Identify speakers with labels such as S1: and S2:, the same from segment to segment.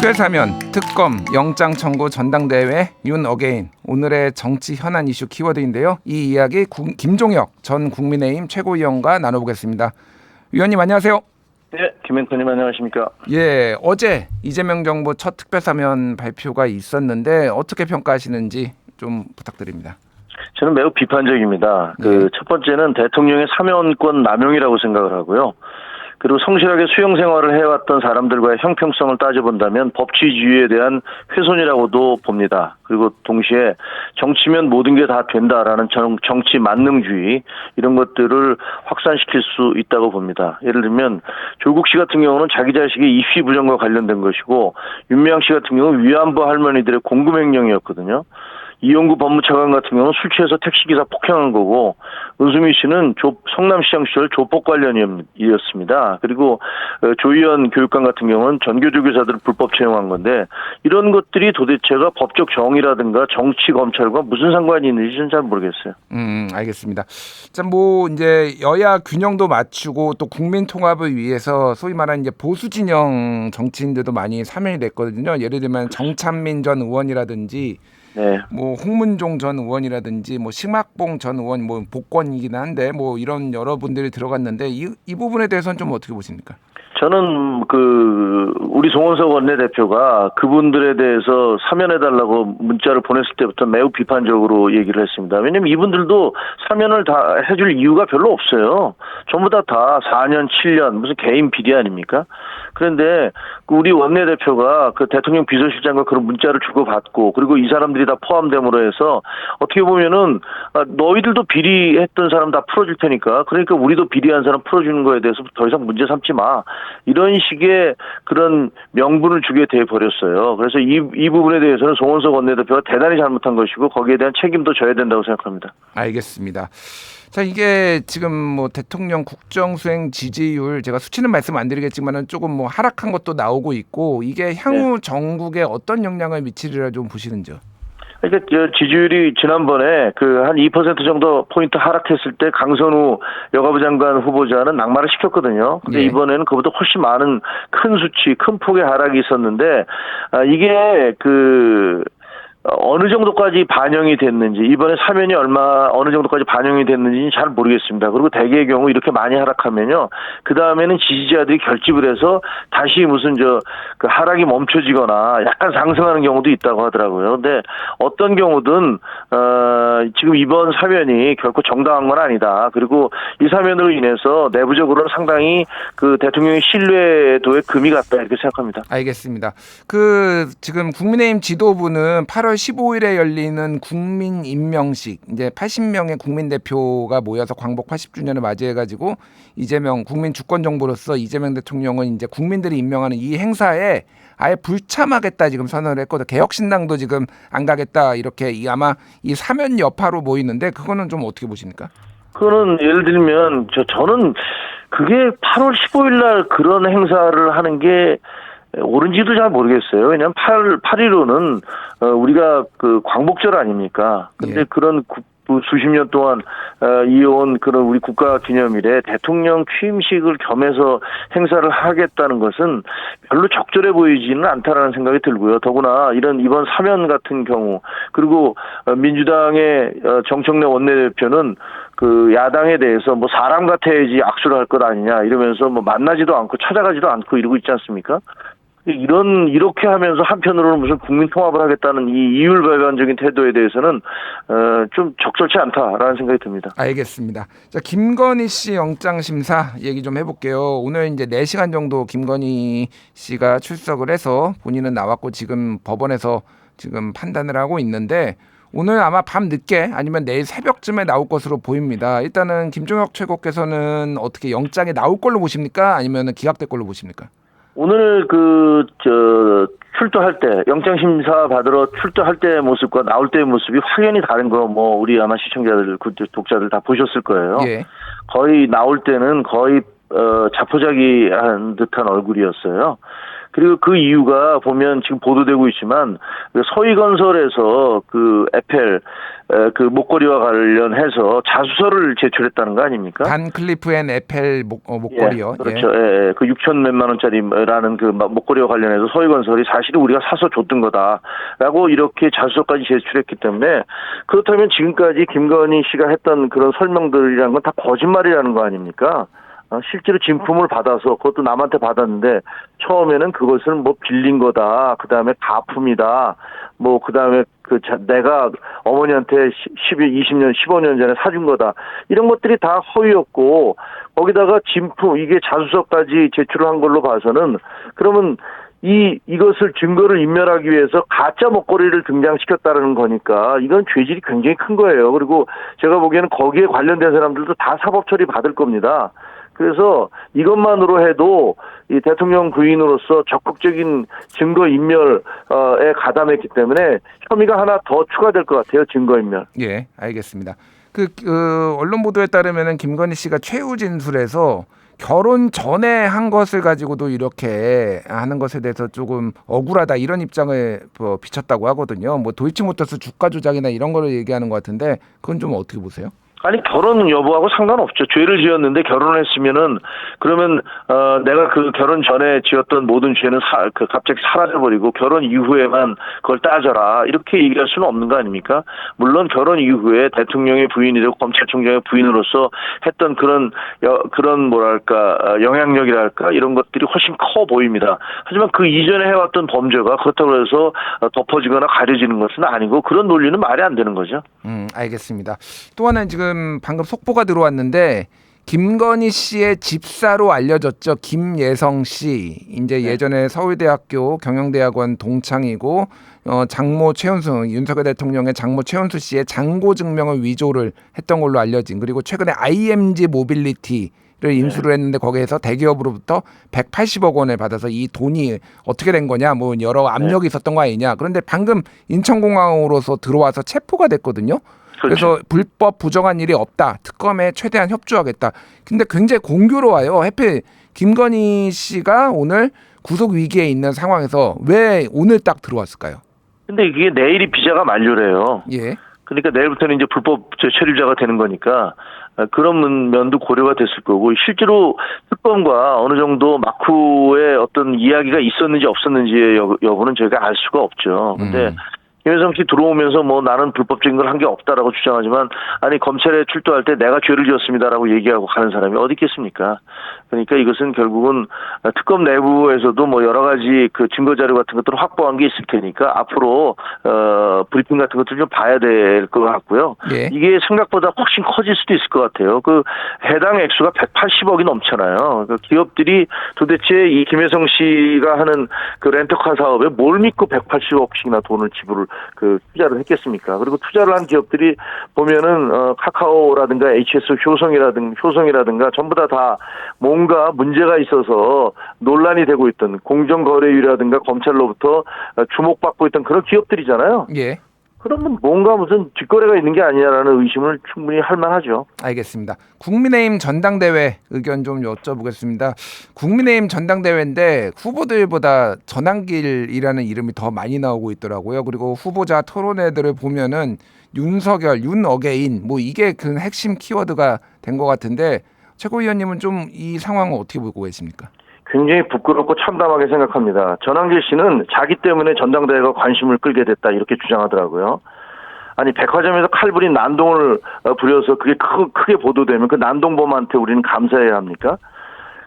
S1: 특별 사면, 특검, 영장 청구 전당대회, 윤 어게인. 오늘의 정치 현안 이슈 키워드인데요. 이 이야기 구- 김종혁 전 국민의힘 최고위원과 나눠보겠습니다. 위원님 안녕하세요.
S2: 네, 김현태님 안녕하십니까?
S1: 예, 어제 이재명 정부 첫 특별 사면 발표가 있었는데 어떻게 평가하시는지 좀 부탁드립니다.
S2: 저는 매우 비판적입니다.
S1: 네.
S2: 그첫 번째는 대통령의 사면권 남용이라고 생각을 하고요. 그리고 성실하게 수용 생활을 해왔던 사람들과의 형평성을 따져본다면 법치주의에 대한 훼손이라고도 봅니다. 그리고 동시에 정치면 모든 게 다 된다라는 정, 정치 만능주의 이런 것들을 확산시킬 수 있다고 봅니다. 예를 들면 조국 씨 같은 경우는 자기 자식의 입시 부정과 관련된 것이고 윤미향 씨 같은 경우는 위안부 할머니들의 공금횡령이었거든요. 이용구 법무차관 같은 경우는 술 취해서 택시기사 폭행한 거고 은수미 씨는 조, 성남시장 시절 조폭 관련이었습니다. 그리고 어, 조희연 교육감 같은 경우는 전교조 교사들을 불법 채용한 건데 이런 것들이 도대체가 법적 정의라든가 정치 검찰과 무슨 상관이 있는지 저는 잘 모르겠어요.
S1: 음, 알겠습니다. 자, 뭐 이제 여야 균형도 맞추고 또 국민 통합을 위해서 소위 말하는 이제 보수 진영 정치인들도 많이 사면이 됐거든요. 예를 들면 정찬민 전 의원이라든지
S2: 네.
S1: 뭐 홍문종 전 의원이라든지 뭐 심학봉 전 의원 뭐 복권이긴 한데 뭐 이런 여러분들이 들어갔는데 이, 이 부분에 대해서는 좀 어떻게 보십니까?
S2: 저는 그 우리 송원석 원내대표가 그분들에 대해서 사면해달라고 문자를 보냈을 때부터 매우 비판적으로 얘기를 했습니다. 왜냐면 이분들도 사면을 다 해줄 이유가 별로 없어요. 전부 다 다 4년, 7년 무슨 개인 비리 아닙니까? 그런데 그 우리 원내대표가 그 대통령 비서실장과 그런 문자를 주고받고 그리고 이 사람들이 다 포함됨으로 해서 어떻게 보면은 아, 너희들도 비리했던 사람 다 풀어줄 테니까 그러니까 우리도 비리한 사람 풀어주는 거에 대해서 더 이상 문제 삼지 마 이런 식의 그런 명분을 주게 돼 버렸어요. 그래서 이, 이 부분에 대해서는 송원석 원내대표가 대단히 잘못한 것이고 거기에 대한 책임도 져야 된다고 생각합니다.
S1: 알겠습니다. 자 이게 지금 뭐 대통령 국정 수행 지지율 제가 수치는 말씀 안 드리겠지만은 조금 뭐 하락한 것도 나오고 있고 이게 향후 전국에 어떤 영향을 미치리라 좀 보시는지요?
S2: 그러니까 저 지지율이 지난번에 그 한 2% 정도 포인트 하락했을 때 강선우 여가부 장관 후보자는 낙마를 시켰거든요. 근데
S1: 예.
S2: 이번에는 그보다 훨씬 많은 큰 수치, 큰 폭의 하락이 있었는데 아, 이게 그 어, 어느 정도까지 반영이 됐는지 이번에 사면이 얼마 어느 정도까지 반영이 됐는지는 잘 모르겠습니다. 그리고 대개의 경우 이렇게 많이 하락하면요, 그 다음에는 지지자들이 결집을 해서 다시 무슨 저 그 하락이 멈춰지거나 약간 상승하는 경우도 있다고 하더라고요. 근데 어떤 경우든 어 지금 이번 사면이 결코 정당한 건 아니다. 그리고 이 사면으로 인해서 내부적으로는 상당히 그 대통령의 신뢰도에 금이 갔다 이렇게 생각합니다.
S1: 알겠습니다. 그 지금 국민의힘 지도부는 8월 15일에 열리는 국민 임명식 이제 80명의 국민 대표가 모여서 광복 80주년을 맞이해가지고 이재명 국민 주권 정부로서 이재명 대통령은 이제 국민들이 임명하는 이 행사에 아예 불참하겠다 지금 선언을 했거든. 개혁신당도 지금 안 가겠다 이렇게 이 아마 이 사면 여파로 모이는데 그거는 좀 어떻게 보십니까?
S2: 그거는 예를 들면 저 저는 그게 8월 15일 날 그런 행사를 하는 게 옳은지도 잘 모르겠어요. 왜냐하면 8, 8일로는 어, 우리가 그 광복절 아닙니까? 근데
S1: 예.
S2: 그런 국- 그 수십 년 동안 어, 이어온 그런 우리 국가 기념일에 대통령 취임식을 겸해서 행사를 하겠다는 것은 별로 적절해 보이지는 않다라는 생각이 들고요. 더구나 이런 이번 사면 같은 경우 그리고 어, 민주당의 어, 정청래 원내대표는 그 야당에 대해서 뭐 사람 같아야지 악수를 할 것 아니냐 이러면서 뭐 만나지도 않고 찾아가지도 않고 이러고 있지 않습니까? 이런 이렇게 하면서 한편으로는 무슨 국민 통합을 하겠다는 이 이율배반적인 태도에 대해서는 어, 좀 적절치 않다라는 생각이 듭니다.
S1: 알겠습니다. 자, 김건희 씨 영장 심사 얘기 좀 해볼게요. 오늘 이제 4 시간 정도 김건희 씨가 출석을 해서 본인은 나왔고 지금 법원에서 지금 판단을 하고 있는데 오늘 아마 밤 늦게 아니면 내일 새벽쯤에 나올 것으로 보입니다. 일단은 김종혁 최고께서는 어떻게 영장에 나올 걸로 보십니까? 아니면 기각될 걸로 보십니까?
S2: 오늘 그 저 출두할 때 영장 심사 받으러 출두할 때 모습과 나올 때의 모습이 확연히 다른 거 뭐 우리 아마 시청자들 구- 독자들 다 보셨을 거예요.
S1: 예.
S2: 거의 나올 때는 거의 어 자포자기한 듯한 얼굴이었어요. 그리고 그 이유가 보면 지금 보도되고 있지만 그 서희건설에서 그 에펠 에, 그 목걸이와 관련해서 자수서를 제출했다는 거 아닙니까?
S1: 단 클리프 앤 에펠 목, 어, 목걸이요.
S2: 예, 그렇죠. 예, 예. 그 6천 몇만 원짜리라는 그 마- 목걸이와 관련해서 서희건설이 사실은 우리가 사서 줬던 거다라고 이렇게 자수서까지 제출했기 때문에 그렇다면 지금까지 김건희 씨가 했던 그런 설명들이란 건 다 거짓말이라는 거 아닙니까? 어, 실제로 진품을 받아서 그것도 남한테 받았는데 처음에는 그것을 뭐 빌린 거다. 그 다음에 가품이다. 뭐 그 다음에 그 자- 내가 어머니한테 10, 20년, 15년 전에 사준 거다. 이런 것들이 다 허위였고 거기다가 진품 이게 자수서까지 제출을 한 걸로 봐서는 그러면 이 이것을 증거를 인멸하기 위해서 가짜 목걸이를 등장시켰다는 거니까 이건 죄질이 굉장히 큰 거예요. 그리고 제가 보기에는 거기에 관련된 사람들도 다 사법 처리 받을 겁니다. 그래서 이것만으로 해도 이 대통령 부인으로서 적극적인 증거 인멸에 가담했기 때문에 혐의가 하나 더 추가될 것 같아요. 증거 인멸.
S1: 예, 알겠습니다. 그, 그 언론 보도에 따르면은 김건희 씨가 최후 진술에서 결혼 전에 한 것을 가지고도 이렇게 하는 것에 대해서 조금 억울하다 이런 입장을 뭐 비쳤다고 하거든요. 뭐 도이치모터스 주가 조작이나 이런 거를 얘기하는 것 같은데 그건 좀 어떻게 보세요?
S2: 아니 결혼 여부하고 상관없죠. 죄를 지었는데 결혼했으면은 그러면 어 내가 그 결혼 전에 지었던 모든 죄는 사, 그 갑자기 사라져 버리고 결혼 이후에만 그걸 따져라 이렇게 얘기할 수는 없는 거 아닙니까? 물론 결혼 이후에 대통령의 부인이 되고 검찰총장의 부인으로서 했던 그런 여, 그런 뭐랄까 어, 영향력이랄까 이런 것들이 훨씬 커 보입니다. 하지만 그 이전에 해왔던 범죄가 그렇다고 해서 어, 덮어지거나 가려지는 것은 아니고 그런 논리는 말이 안 되는 거죠.
S1: 음, 알겠습니다. 또 하나 지금 방금 속보가 들어왔는데 김건희 씨의 집사로 알려졌죠. 김예성 씨. 이제 예전에 서울대학교 경영대학원 동창이고 어, 장모 최은수 윤석열 대통령의 장모 최은수 씨의 장고 증명을 위조를 했던 걸로 알려진 그리고 최근에 IMG 모빌리티 를 인수를 했는데 거기에서 대기업으로부터 180억 원을 받아서 이 돈이 어떻게 된 거냐 뭐 여러 압력이 있었던 거 아니냐. 그런데 방금 인천공항으로서 들어와서 체포가 됐거든요 그래서 불법 부정한 일이 없다. 특검에 최대한 협조하겠다. 근데 굉장히 공교로워요. 해필 김건희 씨가 오늘 구속 위기에 있는 상황에서 왜 오늘 딱 들어왔을까요?
S2: 근데 이게 내일이 비자가 만료래요.
S1: 예.
S2: 그러니까 내일부터는 이제 불법 저 체류자가 되는 거니까 아, 그런 면도 고려가 됐을 거고 실제로 특검과 어느 정도 마쿠의 어떤 이야기가 있었는지 없었는지의 여, 여부는 저희가 알 수가 없죠. 근데
S1: 음.
S2: 김혜성 씨 들어오면서 뭐 나는 불법적인 걸 한 게 없다라고 주장하지만 아니 검찰에 출두할 때 내가 죄를 지었습니다라고 얘기하고 가는 사람이 어디 있겠습니까? 그러니까 이것은 결국은 특검 내부에서도 뭐 여러 가지 그 증거 자료 같은 것들을 확보한 게 있을 테니까 앞으로 어 브리핑 같은 것들 좀 봐야 될 것 같고요.
S1: 예.
S2: 이게 생각보다 훨씬 커질 수도 있을 것 같아요. 그 해당 액수가 180억이 넘잖아요. 그 기업들이 도대체 이 김혜성 씨가 하는 그 렌터카 사업에 뭘 믿고 180억씩이나 돈을 지불을 그 투자를 했겠습니까? 그리고 투자를 한 기업들이 보면은 어 카카오라든가 HS 효성이라든가 효성이라든가 전부 다 다 뭔가 문제가 있어서 논란이 되고 있던 공정거래위라든가 검찰로부터 어, 주목받고 있던 그런 기업들이잖아요.
S1: 예.
S2: 그러면 뭔가 무슨 뒷거래가 있는 게 아니냐라는 의심을 충분히 할 만하죠.
S1: 알겠습니다. 국민의힘 전당대회 의견 좀 여쭤보겠습니다. 국민의힘 전당대회인데 후보들보다 전환길이라는 이름이 더 많이 나오고 있더라고요. 그리고 후보자 토론회들을 보면은 윤석열, 윤어게인 뭐 이게 그 핵심 키워드가 된 것 같은데 최고위원님은 좀 이 상황을 어떻게 보고 계십니까?
S2: 굉장히 부끄럽고 참담하게 생각합니다. 전환길 씨는 자기 때문에 전당대회가 관심을 끌게 됐다 이렇게 주장하더라고요. 아니 백화점에서 칼부린 난동을 어, 부려서 그게 크, 크게 보도되면 그 난동범한테 우리는 감사해야 합니까?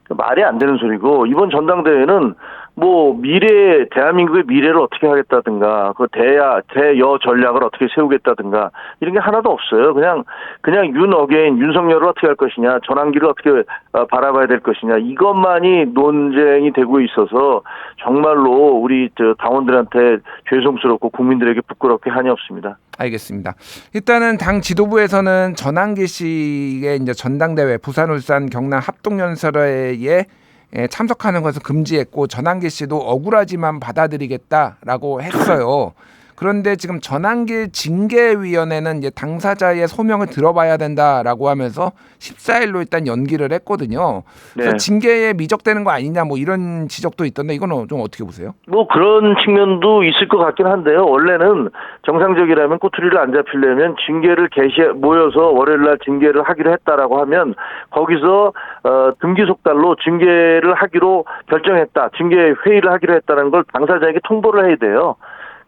S2: 그 말이 안 되는 소리고 이번 전당대회는 뭐 미래 대한민국의 미래를 어떻게 하겠다든가 그 대야 대여 전략을 어떻게 세우겠다든가 이런 게 하나도 없어요. 그냥 그냥 윤 어게인 윤석열을 어떻게 할 것이냐 전환기를 어떻게 어, 바라봐야 될 것이냐 이것만이 논쟁이 되고 있어서 정말로 우리 저 당원들한테 죄송스럽고 국민들에게 부끄럽게 한이 없습니다.
S1: 알겠습니다. 일단은 당 지도부에서는 전환기 씨의 이제 전당대회 부산, 울산, 경남 합동연설회에 예, 참석하는 것을 금지했고 전환기 씨도 억울하지만 받아들이겠다라고 했어요. 그런데 지금 전환길 징계위원회는 이제 당사자의 소명을 들어봐야 된다라고 하면서 14일로 일단 연기를 했거든요. 그래서
S2: 네.
S1: 징계에 미적되는 거 아니냐 뭐 이런 지적도 있던데 이거는 좀 어떻게 보세요?
S2: 뭐 그런 측면도 있을 것 같긴 한데요. 원래는 정상적이라면 꼬투리를 안 잡히려면 징계를 개시 모여서 월요일 날 징계를 하기로 했다라고 하면 거기서 어, 등기 속달로 징계를 하기로 결정했다. 징계 회의를 하기로 했다는 걸 당사자에게 통보를 해야 돼요.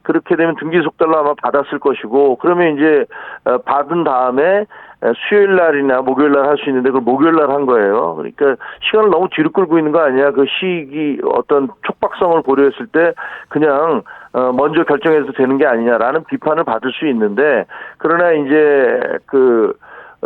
S2: 그렇게 되면 등기 속달로 아마 받았을 것이고 그러면 이제 어, 받은 다음에 에, 수요일 날이나 목요일 날 할 수 있는데 그걸 목요일 날 한 거예요. 그러니까 시간을 너무 뒤로 끌고 있는 거 아니야? 그 시기 어떤 촉박성을 고려했을 때 그냥 어 먼저 결정해도 되는 게 아니냐라는 비판을 받을 수 있는데 그러나 이제 그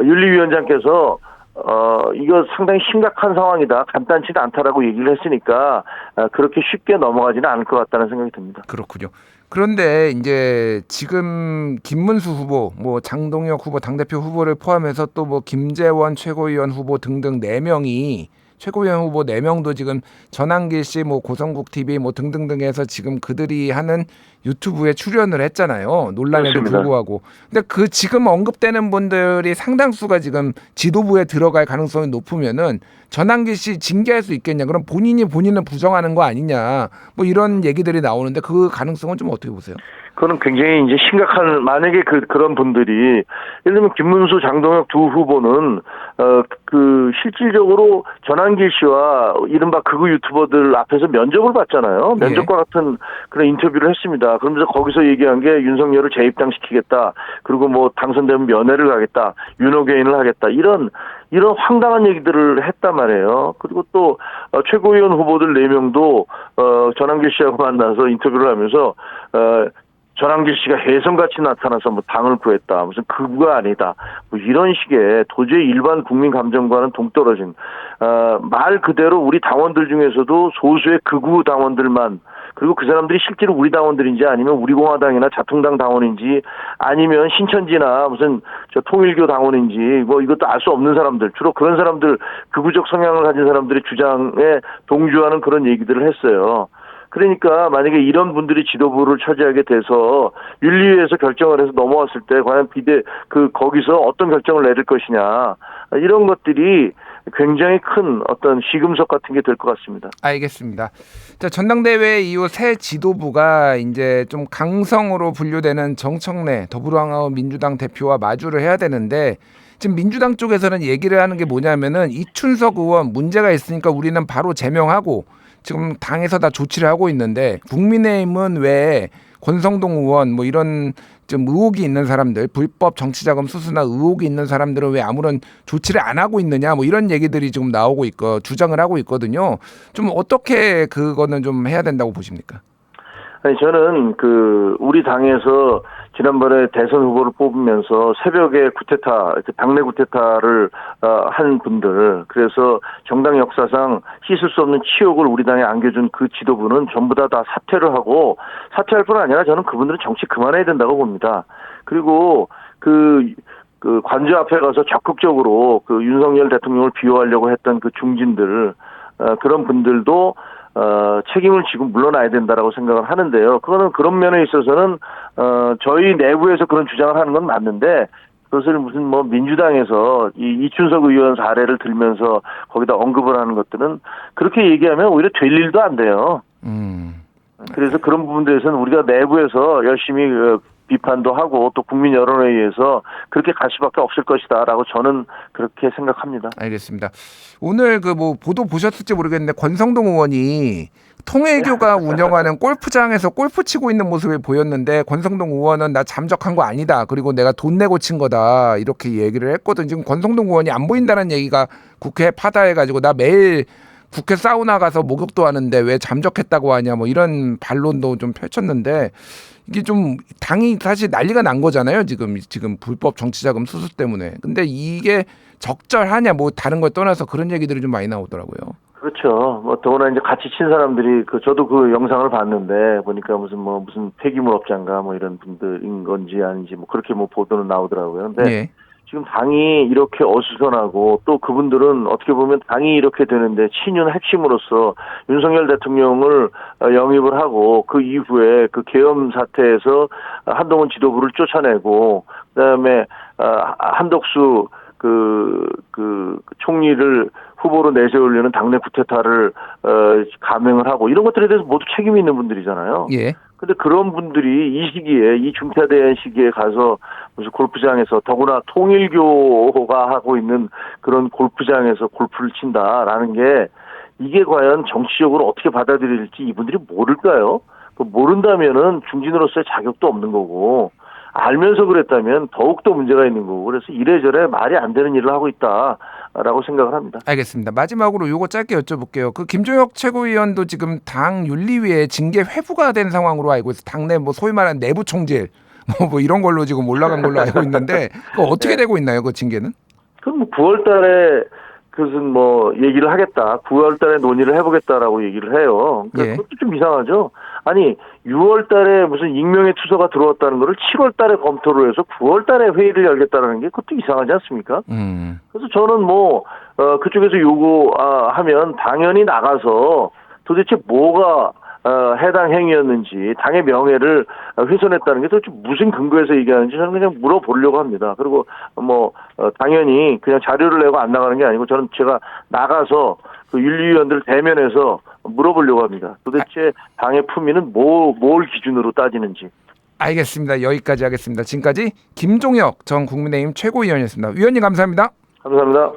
S2: 윤리위원장께서 어 이거 상당히 심각한 상황이다 간단치는 않다라고 얘기를 했으니까 어, 그렇게 쉽게 넘어가지는 않을 것 같다는 생각이 듭니다.
S1: 그렇군요. 그런데 이제 지금 김문수 후보, 뭐 장동혁 후보 당대표 후보를 포함해서 또 뭐 김재원 최고위원 후보 등등 네 명이 최고위원 후보 네 명도 지금 전한길 씨, 뭐 고성국 TV 뭐 등등등에서 지금 그들이 하는 유튜브에 출연을 했잖아요. 논란에도
S2: 그렇습니다.
S1: 불구하고. 근데 그 지금 언급되는 분들이 상당수가 지금 지도부에 들어갈 가능성이 높으면은 전한길 씨 징계할 수 있겠냐? 그럼 본인이 본인을 부정하는 거 아니냐? 뭐 이런 얘기들이 나오는데 그 가능성은 좀 어떻게 보세요?
S2: 그거는 굉장히 이제 심각한 만약에 그 그런 분들이 예를 들면 김문수, 장동혁 두 후보는 어 그 실질적으로 전환길 씨와 이른바 극우 유튜버들 앞에서 면접을 봤잖아요. 면접과 같은 그런 인터뷰를 했습니다. 그러면서 거기서 얘기한 게 윤석열을 재입당시키겠다. 그리고 뭐 당선되면 면회를 가겠다. 윤호개인을 하겠다. 이런 이런 황당한 얘기들을 했단 말이에요. 그리고 또 어, 최고위원 후보들 네 명도 어 전환길 씨하고 만나서 인터뷰를 하면서 어 전환길 씨가 혜성같이 나타나서 뭐 당을 구했다. 무슨 극우가 아니다. 뭐 이런 식의 도저히 일반 국민 감정과는 동떨어진 어, 말 그대로 우리 당원들 중에서도 소수의 극우 당원들만 그리고 그 사람들이 실제로 우리 당원들인지 아니면 우리 공화당이나 자통당 당원인지 아니면 신천지나 무슨 저 통일교 당원인지 뭐 이것도 알 수 없는 사람들 주로 그런 사람들 극우적 성향을 가진 사람들의 주장에 동조하는 그런 얘기들을 했어요. 그러니까 만약에 이런 분들이 지도부를 차지하게 돼서 윤리위에서 결정을 해서 넘어왔을 때 과연 비대 그 거기서 어떤 결정을 내릴 것이냐 이런 것들이 굉장히 큰 어떤 시금석 같은 게 될 것 같습니다.
S1: 알겠습니다. 자, 전당대회 이후 새 지도부가 이제 좀 강성으로 분류되는 정청래 더불어민주당 대표와 마주를 해야 되는데 지금 민주당 쪽에서는 얘기를 하는 게 뭐냐면은 이춘석 의원 문제가 있으니까 우리는 바로 제명하고 지금 당에서 다 조치를 하고 있는데 국민의힘은 왜 권성동 의원 뭐 이런 좀 의혹이 있는 사람들 불법 정치자금 수수나 의혹이 있는 사람들은 왜 아무런 조치를 안 하고 있느냐 뭐 이런 얘기들이 지금 나오고 있고 주장을 하고 있거든요. 좀 어떻게 그거는 좀 해야 된다고 보십니까?
S2: 아니 저는 그 우리 당에서 지난번에 대선 후보를 뽑으면서 새벽에 구테타, 당내 구테타를 어, 한 분들, 그래서 정당 역사상 씻을 수 없는 치욕을 우리 당에 안겨준 그 지도부는 전부 다 다 사퇴를 하고 사퇴할 뿐 아니라 저는 그분들은 정치 그만해야 된다고 봅니다. 그리고 그 그 관저 앞에 가서 적극적으로 그 윤석열 대통령을 비호하려고 했던 그 중진들 어, 그런 분들도 어, 책임을 지고 물러나야 된다라고 생각을 하는데요. 그거는 그런 면에 있어서는 어, 저희 내부에서 그런 주장을 하는 건 맞는데 그것을 무슨 뭐 민주당에서 이 이춘석 의원 사례를 들면서 거기다 언급을 하는 것들은 그렇게 얘기하면 오히려 될 일도 안 돼요.
S1: 음.
S2: 그래서 그런 부분들에서는 우리가 내부에서 열심히 어, 비판도 하고 또 국민 여론에 의해서 그렇게 갈 수밖에 없을 것이다라고 저는 그렇게 생각합니다.
S1: 알겠습니다. 오늘 그 뭐 보도 보셨을지 모르겠는데 권성동 의원이 통일교가 운영하는 골프장에서 골프 치고 있는 모습이 보였는데 권성동 의원은 나 잠적한 거 아니다. 그리고 내가 돈 내고 친 거다. 이렇게 얘기를 했거든. 지금 권성동 의원이 안 보인다는 얘기가 국회에 파다해 가지고 나 매일 국회 사우나 가서 목욕도 하는데 왜 잠적했다고 하냐 뭐 이런 반론도 좀 펼쳤는데 이게 좀 당이 사실 난리가 난 거잖아요 지금 지금 불법 정치자금 수수 때문에 근데 이게 적절하냐 뭐 다른 걸 떠나서 그런 얘기들이 좀 많이 나오더라고요.
S2: 그렇죠. 뭐 더구나 이제 같이 친 사람들이 그 저도 그 영상을 봤는데 보니까 무슨 뭐 무슨 폐기물 업자인가 뭐 이런 분들인 건지 아닌지 뭐 그렇게 뭐 보도는 나오더라고요. 근데
S1: 예.
S2: 지금 당이 이렇게 어수선하고 또 그분들은 어떻게 보면 당이 이렇게 되는데 친윤 핵심으로서 윤석열 대통령을 어, 영입을 하고 그 이후에 그 계엄 사태에서 한동훈 지도부를 쫓아내고 그다음에 어, 한덕수 그, 그, 총리를 후보로 내세우려는 당내 구테타를, 어, 감행을 하고 이런 것들에 대해서 모두 책임이 있는 분들이잖아요.
S1: 예.
S2: 근데 그런 분들이 이 시기에, 이 중차대한 시기에 가서 무슨 골프장에서 더구나 통일교가 하고 있는 그런 골프장에서 골프를 친다라는 게 이게 과연 정치적으로 어떻게 받아들일지 이분들이 모를까요? 그 모른다면은 중진으로서의 자격도 없는 거고 알면서 그랬다면 더욱더 문제가 있는 거고 그래서 이래저래 말이 안 되는 일을 하고 있다 라고 생각을 합니다.
S1: 알겠습니다. 마지막으로 요거 짧게 여쭤볼게요. 그 김종혁 최고위원도 지금 당 윤리위에 징계 회부가 된 상황으로 알고 있어. 당내 뭐 소위 말하는 내부 총질 뭐, 뭐 이런 걸로 지금 올라간 걸로 알고 있는데 그거 어떻게
S2: 네.
S1: 되고 있나요? 그 징계는?
S2: 그럼 뭐 9월 달에 그것은 뭐 얘기를 하겠다. 9월 달에 논의를 해보겠다라고 얘기를 해요. 그러니까
S1: 예.
S2: 그것도 좀 이상하죠. 아니 6월 달에 무슨 익명의 투서가 들어왔다는 거를 7월 달에 검토를 해서 9월 달에 회의를 열겠다라는 게 그것도 이상하지 않습니까?
S1: 음.
S2: 그래서 저는 뭐 어, 그쪽에서 요구하면 당연히 나가서 도대체 뭐가 어, 해당 행위였는지 당의 명예를 어, 훼손했다는 게 도대체 무슨 근거에서 얘기하는지 저는 그냥 물어보려고 합니다. 그리고 뭐 어, 당연히 그냥 자료를 내고 안 나가는 게 아니고 저는 제가 나가서 그 윤리위원들 대면해서 물어보려고 합니다. 도대체 당의 품위는 뭐, 뭘 기준으로 따지는지.
S1: 알겠습니다. 여기까지 하겠습니다. 지금까지 김종혁 전 국민의힘 최고위원이었습니다. 위원님 감사합니다.
S2: 감사합니다.